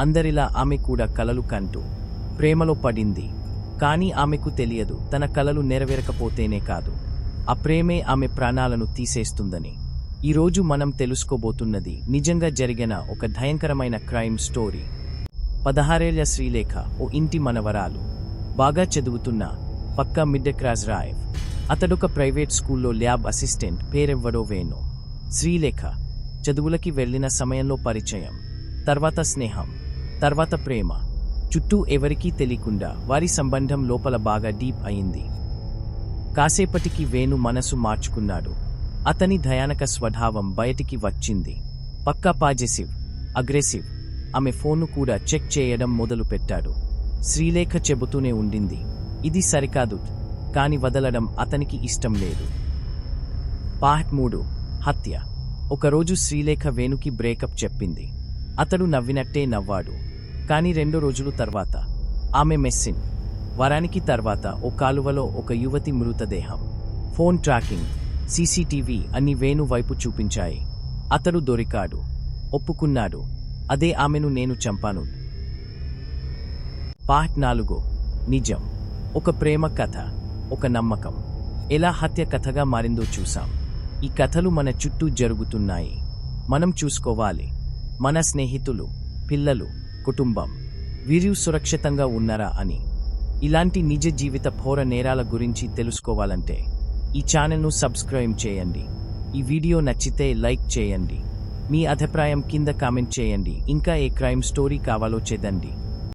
అందరిలా ఆమె కూడా కలలు కంటూ ప్రేమలో పడింది. కానీ ఆమెకు తెలియదు తన కలలు నెరవేరకపోతేనే కాదు. ఆ ప్రేమే ఆమె ప్రాణాలను తీసేస్తుందని. ఈరోజు మనం తెలుసుకోబోతున్నది నిజంగా జరిగిన ఒక భయంకరమైన క్రైమ్ స్టోరీ. పదహారేళ్ళ శ్రీలేఖ ఓ ఇంటి మనవరాలు. బాగా చదువుతున్న పక్కా మిడ్ క్లాస్ రాయవ్ అతడొక ప్రైవేట్ స్కూల్లో ల్యాబ్ అసిస్టెంట్ పేరెవ్వడో వేణు. శ్రీలేఖ చదువులకి వెళ్ళిన సమయంలో పరిచయం. తర్వాత స్నేహం. తర్వాత ప్రేమ. చుట్టూ ఎవరికీ తెలియకుండా వారి సంబంధం లోపల బాగా డీప్ అయింది. కాసేపటికి వేణు మనసు మార్చుకున్నాడు. అతని భయానక స్వభావం బయటికి వచ్చింది. పక్కా పాజెసివ్ అగ్రెసివ్. ఆమె ఫోన్ను కూడా చెక్ చేయడం మొదలుపెట్టాడు. శ్రీలేఖ చెబుతూనే ఉండింది. ఇది సరికాదు. కాని వదలడం అతనికి ఇష్టం లేదు. పార్ట్ మూడు హత్య. ఒకరోజు శ్రీలేఖ వేణుకి బ్రేకప్ చెప్పింది. అతడు నవ్వినట్టే నవ్వాడు. కానీ రెండు రోజులు తర్వాత. ఆమె మెస్సిన్. వరానికి తర్వాత ఓ కాలువలో ఒక యువతి మృతదేహం. ఫోన్ ట్రాకింగ్ సీసీటీవీ అన్ని వేణు వైపు చూపించాయి. అతడు దొరికాడు. ఒప్పుకున్నాడు. అదే ఆమెను నేను చంపాను. పార్ట్ నాలుగు. నిజం. ఒక ప్రేమ కథ. ఒక నమ్మకం. ఎలా హత్య కథగా మారిందో చూసాం ఈ కథలు మన చుట్టూ జరుగుతున్నాయి. మనం చూసుకోవాలి. మన స్నేహితులు పిల్లలు కుటుంబం. వీరు సురక్షితంగా ఉన్నారా అని. ఇలాంటి నిజ జీవిత ఘోర నేరాల గురించి తెలుసుకోవాలంటే ఈ ఛానల్ను సబ్స్క్రైబ్ చేయండి. ఈ వీడియో నచ్చితే లైక్ చేయండి. మీ అభిప్రాయం కింద కామెంట్ చేయండి. ఇంకా ఏ క్రైమ్ స్టోరీ కావాలో చేదండి